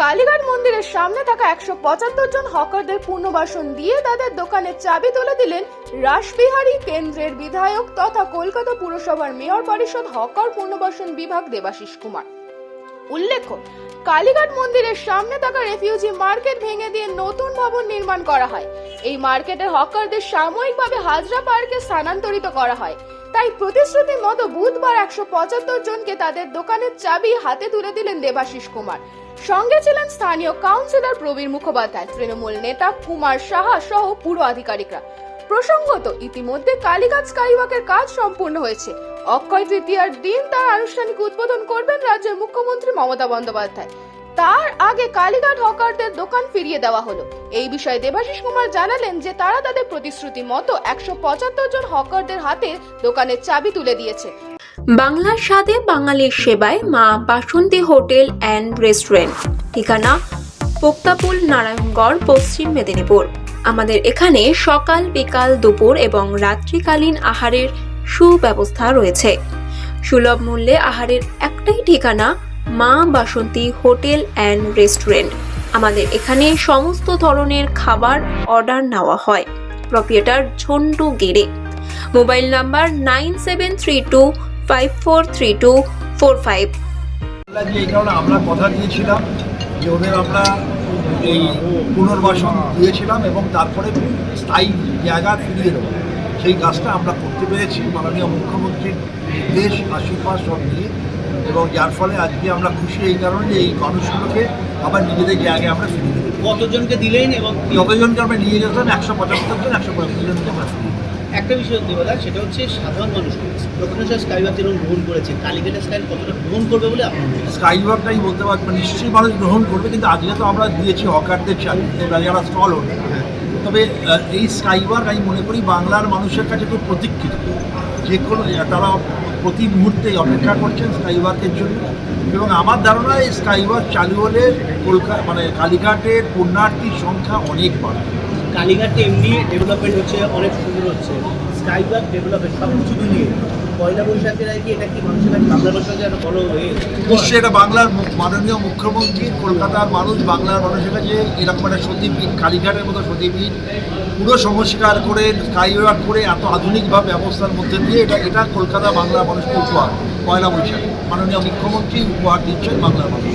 কালীঘাট মন্দিরের সামনে থাকা একশো পঁচাত্তর জন হকারদের পুনর্বাসন দিয়ে তাদের দোকানের চাবি তুলে দিলেন রাসবিহারী কেন্দ্রের বিধায়ক তথা কলকাতা পুরসভার মেয়র পরিষদ হকার পুনর্বাসন বিভাগ দেবাশিস কুমার। উল্লেখ্য, কালীঘাট মন্দিরের সামনে থাকা রেফিউজি মার্কেট ভেঙে দিয়ে নতুন ভবন নির্মাণ করা হয়। এই মার্কেটের হকারদের সাময়িকভাবে হাজরা পার্কে স্থানান্তরিত করা হয়। তাই প্রতিশ্রুতি মতো বুধবার একশো পঁচাত্তর জনকে তাদের দোকানের চাবি হাতে তুলে দিলেন দেবাশিস কুমার। সঙ্গে ছিলেন স্থানীয় কাউন্সিলর প্রবীর মুখোপাধ্যায়, তৃণমূল নেতা কুমার সাহা সহ পুরো আধিকারিকরা। প্রসঙ্গত, ইতিমধ্যে কালীঘাট স্কাইওয়াকের কাজ সম্পূর্ণ হয়েছে। অক্ষয় তৃতীয়ার দিন তার আনুষ্ঠানিক উদ্বোধন করবেন রাজ্যের মুখ্যমন্ত্রী মমতা বন্দ্যোপাধ্যায়। তার আগে কালীঘাট হকারদের দোকান ফিরিয়ে দেওয়া হলো। এই বিষয়ে দেবাশিস কুমার জানালেন যে তারা তাদের প্রতিশ্রুতি মতো একশো পঁচাত্তর জন হকারদের হাতে দোকানের চাবি তুলে দিয়েছে। বাংলার স্বাদে বাঙালির সেবায় মা বাসন্তী হোটেল অ্যান্ড রেস্টুরেন্ট। ঠিকানা পোক্তাপুল নারায়ণগড়, পশ্চিম মেদিনীপুর। আমাদের এখানে সকাল, বিকাল, দুপুর এবং রাত্রিকালীন আহারের সুব্যবস্থা রয়েছে। সুলভ মূল্যে আহারের একটাই ঠিকানা মা বাসন্তী হোটেল অ্যান্ড রেস্টুরেন্ট। আমাদের এখানে সমস্ত ধরনের খাবার অর্ডার নেওয়া হয়। প্রপিয়েটার ঝন্টু গেড়ে mobile number nine seven three two five four three two four five. এই কারণে আমরা কথা দিয়েছিলাম যে ওদের আমরা এই পুনর্বাসন দিয়েছিলাম এবং তারপরে স্থায়ী জায়গা ফিরিয়ে দেবো। সেই কাজটা আমরা করতে পেরেছি। মাননীয় মুখ্যমন্ত্রীর নির্দেশ, আশীর্বাদ সব নিয়ে এবং যার ফলে আজকে আমরা খুশি এই কারণে যে এই মানুষগুলোকে আবার নিজেদের জায়গায় আমরা ফিরিয়ে দেবো কতজনকে দিলেন এবং কতজনকে আমরা নিয়ে যেতাম একশো পঁচাত্তর জন একশো পঁচাত্তর জনকে আমরা একটা বিষয় দেবদা সেটা হচ্ছে সাধারণ মানুষ। প্রফেসর স্কাইবার যেরকম গ্রহণ করেছে কালীঘাটের স্টাইল কতটা গ্রহণ করবে বলে আপনার মনে হয়? স্কাই ওয়াকটাই বলতে পারব নিশ্চয়ই মানুষ গ্রহণ করবে কিন্তু আজকে তো আমরা দিয়েছি হকারদের চাকরি যারা স্টল ওঠে। তবে এই স্কাই ওয়াক আমি মনে করি বাংলার মানুষের কাছে খুব প্রতীক্ষিত। যে কোনো তারা প্রতি মুহূর্তে অপেক্ষা করছেন স্কাই ওয়াকের জন্য। এবং আমার ধারণা এই স্কাই ওয়াক চালু হলে কলকাতা মানে কালীঘাটের পুণ্যার্থীর সংখ্যা অনেক বাড়বে। কালীঘাটে এমনি ডেভেলপমেন্ট হচ্ছে, অনেক সুন্দর হচ্ছে। ডেভেলপমেন্ট সব কিছু মিলিয়ে পয়লা বৈশাখের এটা কি মানুষের কাছে বাংলা ভাষার একটা বড় হয়ে এটা বাংলার মাননীয় মুখ্যমন্ত্রী, কলকাতার মানুষ, বাংলার মানুষের কাছে এরকম একটা সতীপীঠ কালীঘাটের মতো সতীপীঠ পুরো সংস্কার করে, স্কাইওয়াক করে এত আধুনিকভাবে ব্যবস্থার মধ্যে দিয়ে এটা এটা কলকাতা বাংলা মানুষকে উপহার, পয়লা বৈশাখ। মাননীয় মুখ্যমন্ত্রী উপহার দিচ্ছেন বাংলার মানুষ।